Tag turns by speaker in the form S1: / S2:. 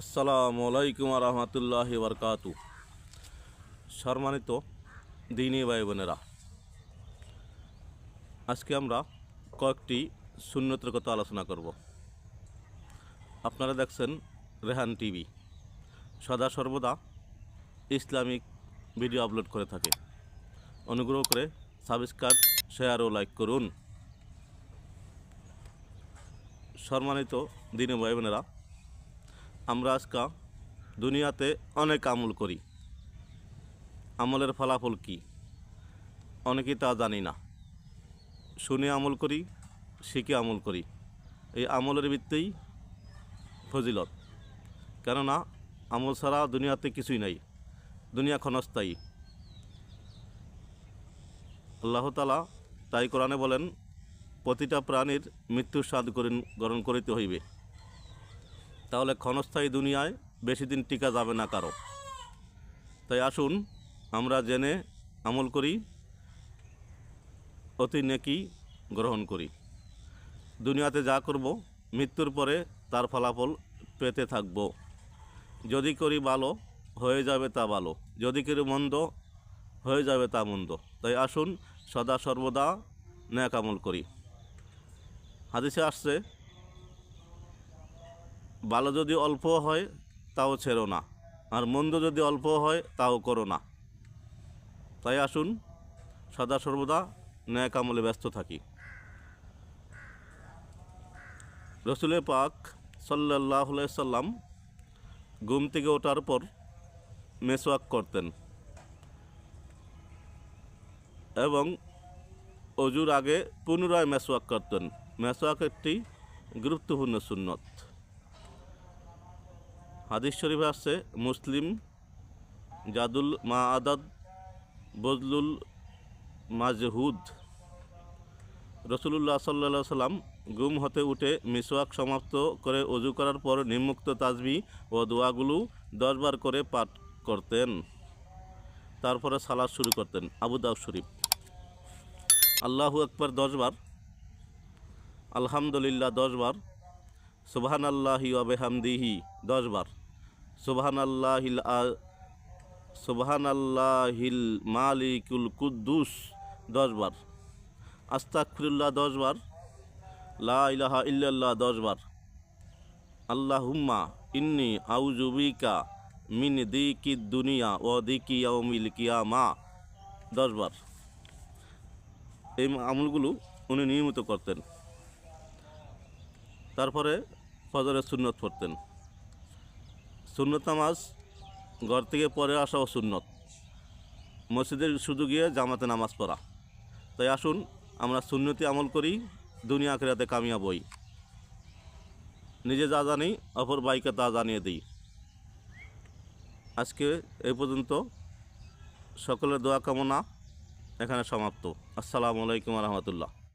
S1: আসসালামু আলাইকুম রহমতুল্লাহ বরকাতু সম্মানিত দিনী ভাই বোনেরা আজকে আমরা কয়েকটি শূন্যতের কথা আলোচনা করব। আপনারা দেখছেন রেহান টিভি। সদা সর্বদা ইসলামিক ভিডিও আপলোড করে থাকে। অনুগ্রহ করে সাবস্ক্রাইব, শেয়ার ও লাইক করুন। সম্মানিত দিনী ভাই বোনেরা আমরা আজকা দুনিয়াতে অনেক আমল করি। আমলের ফলাফল কি? অনেকেই তা জানি না। শুনে আমল করি, শিখে আমল করি। এই আমলের ভিত্তেই ফজিলত। কেননা, আমল ছাড়া দুনিয়াতে কিছুই নাই। দুনিয়া ক্ষণস্থায়ী। আল্লাহ তালা তাই কোরআনে বলেন, প্রতিটা প্রাণীর মৃত্যুর স্বাদ গ্রহণ করিতে হইবে। তাহলে ক্ষণস্থায়ী দুনিয়ায় বেশি দিন টিকা যাবে না কারও। তাই আসুন, আমরা জেনে আমল করি, অতি নেকি গ্রহণ করি। দুনিয়াতে যা করব, মৃত্যুর পরে তার ফলাফল পেতে থাকব। যদি করি ভালো, হয়ে যাবে তা ভালো। যদি করি মন্দ, হয়ে যাবে তা মন্দ। তাই আসুন, সদা সর্বদা ন্যাক আমল করি। হাদিসে আসছে ভালো যদি অল্প হয়, তাও ছেড়ো না। আর মন্দ যদি অল্প হয়, তাও করো না। তাই আসুন, সদা সর্বদা ন্যায় আমলে ব্যস্ত থাকি। রসুলে পাক সাল্লাহ সাল্লাম ঘুম থেকে ওঠার পর মেসওয়াক করতেন। এবং অজুর আগে পুনরায় মেসওয়াক করতেন। মেসওয়াক একটি গুরুত্বপূর্ণ সুন্নত। হাদিস শরীফে আসছে মুসলিম, জাদুল মা আদাদ বজলুল মাজহুদ। রসুলুল্লাহ সাল্লা সাল্লাম গুম হতে উঠে মিসওয়াক সমাপ্ত করে অজু করার পর নিম্মুক্ত তাজবি ও দোয়াগুলো দশবার করে পাঠ করতেন। তারপরে সালাদ শুরু করতেন, আবু দাউদ শরীফ। আল্লাহু আকবর দশবার আলহামদুলিল্লাহ দশবার সুবহান আল্লাহি আবেহামদিহি দশবার সুবহান আল্লাহিল সুবহান আল্লাহিল মালিকুল কুদ্দুস দশবার আস্তাকফিরুল্লাহ দশবার লা ইলাহা ইল্লাল্লাহ দশবার আল্লাহুম্মা ইন্নি আউজুবিকা মিন দিকি দুনিয়া ও দিকি ইয়াউমিল কিয়ামা দশবার এই আমলগুলো উনি নিয়মিত করতেন। তারপরে ফজরের সুন্নত পড়তেন। সুন্নত নামাজ, ঘর থেকে পরে আসাও সুন্নত মসজিদের শুধু গিয়ে জামাতে নামাজ পড়া। তাই আসুন, আমরা সুন্নতি আমল করি, দুনিয়া আখেরাতে কামিয়াব হই। নিজে যা জানি, অপর বাইকে তা জানিয়ে দিই। আজকে এই পর্যন্ত। সকলের দোয়া কামনা এখানে সমাপ্ত। আসসালামু আলাইকুম রহমতুল্লাহ।